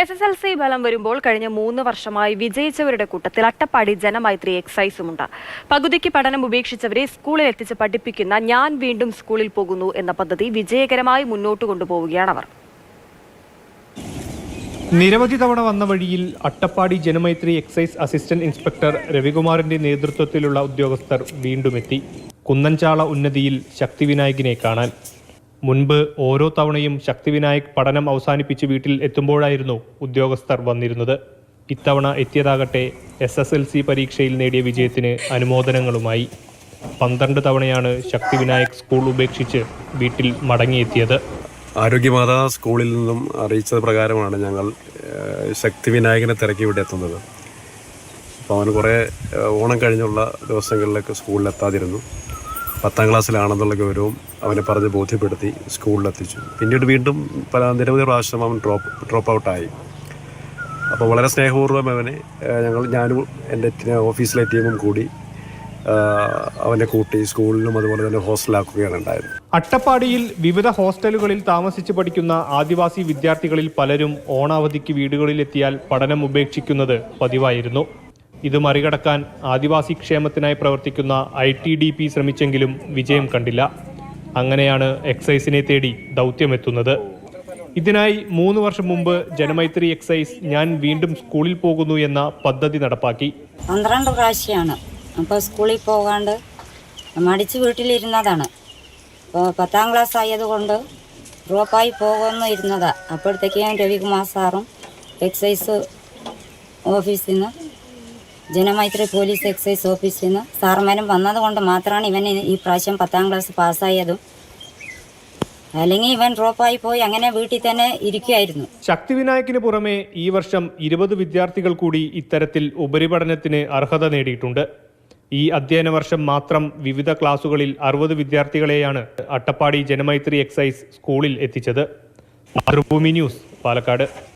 S S L C ഫലം വരുമ്പോൾ കഴിഞ്ഞ മൂന്ന് വർഷമായി വിജയിച്ചവരുടെ കൂട്ടത്തിൽ അട്ടപ്പാടി ജനമൈത്രി എക്സൈസുമുണ്ട്. പകുതിക്ക് പഠനം ഉപേക്ഷിച്ചവരെ സ്കൂളിൽ എത്തിച്ച് പഠിപ്പിക്കുന്ന ഞാൻ വീണ്ടും സ്കൂളിൽ പോകുന്നു എന്ന പദ്ധതി വിജയകരമായി മുന്നോട്ട് കൊണ്ടുപോവുകയാണ് അവർ. നിരവധി തവണ വന്ന വഴിയിൽ Attappadi Janamaithri excise assistant inspector രവികുമാറിന്റെ നേതൃത്വത്തിലുള്ള ഉദ്യോഗസ്ഥർ വീണ്ടും എത്തി. കുന്നൻചാള ഉന്നതിയിൽ ശക്തിവിനായകിനെ കാണാൻ. മുൻപ് ഓരോ തവണയും ശക്തിവിനായക് പഠനം അവസാനിപ്പിച്ച് വീട്ടിൽ എത്തുമ്പോഴായിരുന്നു ഉദ്യോഗസ്ഥർ വന്നിരുന്നത്. ഇത്തവണ എത്തിയതാകട്ടെ എസ് എസ് എൽ സി പരീക്ഷയിൽ നേടിയ വിജയത്തിന് അനുമോദനങ്ങളുമായി. പന്ത്രണ്ട് തവണയാണ് ശക്തിവിനായക് സ്കൂൾ ഉപേക്ഷിച്ച് വീട്ടിൽ മടങ്ങിയെത്തിയത്. ആരോഗ്യമാതാ സ്കൂളിൽ നിന്നും അറിയിച്ചത് പ്രകാരമാണ് ഞങ്ങൾ ശക്തിവിനായകനെ ശക്തി വിനായകനെ തിരക്കി ഇവിടെ എത്തുന്നത്. അപ്പോൾ അവന് കുറേ ഓണം കഴിഞ്ഞുള്ള ദിവസങ്ങളിലൊക്കെ സ്കൂളിൽ സ്കൂളിലെത്താതിരുന്നു. പത്താം ക്ലാസ്സിലാണെന്നുള്ള ഗൗരവം അവനെ പറഞ്ഞ് ബോധ്യപ്പെടുത്തി സ്കൂളിലെത്തിച്ചു. പിന്നീട് വീണ്ടും പല നിരവധി പ്രാവശ്യം അവൻ ഡ്രോപ്പ് ഡ്രോപ്പ് ഔട്ടായി അപ്പോൾ വളരെ സ്നേഹപൂർവം അവനെ ഞങ്ങൾ ഞാനും എന്റെ ഓഫീസിലെ ടീമും കൂടി അവനെ കൂട്ടി സ്കൂളിലും അതുപോലെ തന്നെ ഹോസ്റ്റലാക്കുകയാണ് ഉണ്ടായത്. അട്ടപ്പാടിയിൽ വിവിധ ഹോസ്റ്റലുകളിൽ താമസിച്ച് പഠിക്കുന്ന ആദിവാസി വിദ്യാർത്ഥികളിൽ പലരും ഓണാവധിക്ക് വീടുകളിലെത്തിയാൽ പഠനം ഉപേക്ഷിക്കുന്നത് പതിവായിരുന്നു. ഇത് മറികടക്കാൻ ആദിവാസി ക്ഷേമത്തിനായി പ്രവർത്തിക്കുന്ന ഐ ശ്രമിച്ചെങ്കിലും വിജയം കണ്ടില്ല. അങ്ങനെയാണ് എക്സൈസിനെ തേടി ദൗത്യമെത്തുന്നത്. ഇതിനായി മൂന്ന് വർഷം മുമ്പ് ജനമൈത്രി എക്സൈസ് ഞാൻ വീണ്ടും സ്കൂളിൽ പോകുന്നു എന്ന പദ്ധതി നടപ്പാക്കി. പന്ത്രണ്ട് പ്രാവശ്യമാണ് അപ്പോൾ സ്കൂളിൽ പോകാണ്ട് മടിച്ച് വീട്ടിലിരുന്നതാണ്. അപ്പോൾ പത്താം ക്ലാസ് ആയതുകൊണ്ട് ഡ്രോപ്പായി പോകുമെന്ന് അപ്പോഴത്തേക്ക് ഞാൻ രവികുമാർ സാറും എക്സൈസ് ഓഫീസിൽ നിന്ന് ജനമൈത്രി പോലീസ് എക്സൈസ് ഓഫീസിൽ നിന്ന് സാർമാരും വന്നതുകൊണ്ട് മാത്രമാണ് ഇവൻ ഈ പ്രാവശ്യം പത്താം ക്ലാസ് പാസ്സായതും. അല്ലെങ്കിൽ ഇവൻ ഡ്രോപ്പായി പോയി അങ്ങനെ വീട്ടിൽ തന്നെ ഇരിക്കുമായിരുന്നു ശക്തിവിനായകിന് പുറമെ ഈ വർഷം ഇരുപത് വിദ്യാർത്ഥികൾ കൂടി ഇത്തരത്തിൽ ഉപരിപഠനത്തിന് അർഹത നേടിയിട്ടുണ്ട്. ഈ അധ്യയന വർഷം മാത്രം വിവിധ ക്ലാസുകളിൽ അറുപത് വിദ്യാർത്ഥികളെയാണ് അട്ടപ്പാടി ജനമൈത്രി എക്സൈസ് സ്കൂളിൽ എത്തിച്ചത്. മാതൃഭൂമി ന്യൂസ് പാലക്കാട്.